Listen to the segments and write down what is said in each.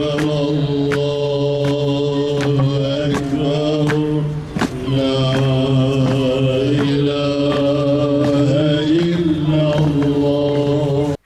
Ekber, Allahu Ekber, La ilahe illallah.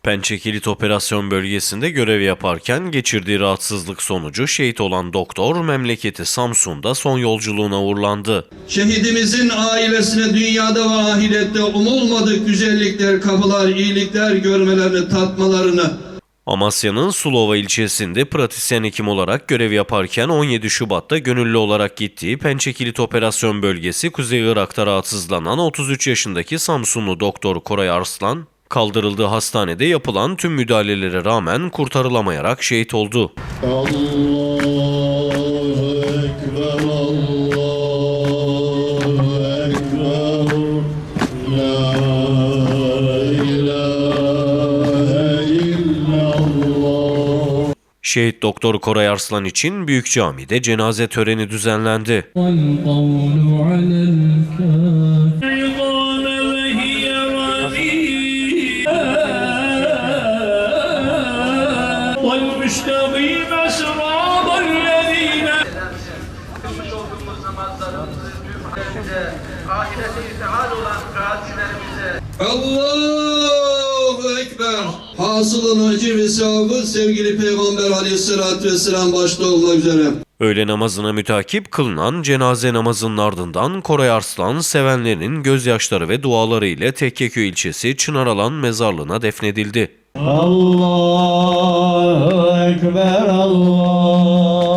Pençe Kilit Operasyon Bölgesi'nde görev yaparken geçirdiği rahatsızlık sonucu şehit olan doktor memleketi Samsun'da son yolculuğuna uğurlandı. Şehidimizin ailesine dünyada ve ahirette umulmadık güzellikler, kapılar, iyilikler görmelerini, tatmalarını Amasya'nın Sulova ilçesinde pratisyen hekim olarak görev yaparken 17 Şubat'ta gönüllü olarak gittiği Pençe Kilit Operasyon Bölgesi Kuzey Irak'ta rahatsızlanan 33 yaşındaki Samsunlu doktor Koray Arslan, kaldırıldığı hastanede yapılan tüm müdahalelere rağmen kurtarılamayarak şehit oldu. Allahu Ekber, Allahu Ekber, Şehit Doktor Koray Arslan için Büyük Cami'de cenaze töreni düzenlendi. Allah Hasılın acı ve sevabı sevgili Peygamber aleyhissalatü vesselam başta olmak üzere. Öğle namazına mütakip kılınan cenaze namazının ardından Koray Arslan sevenlerinin gözyaşları ve duaları ile Tekkeköy ilçesi Çınaralan mezarlığına defnedildi. Allahu Ekber, Allahu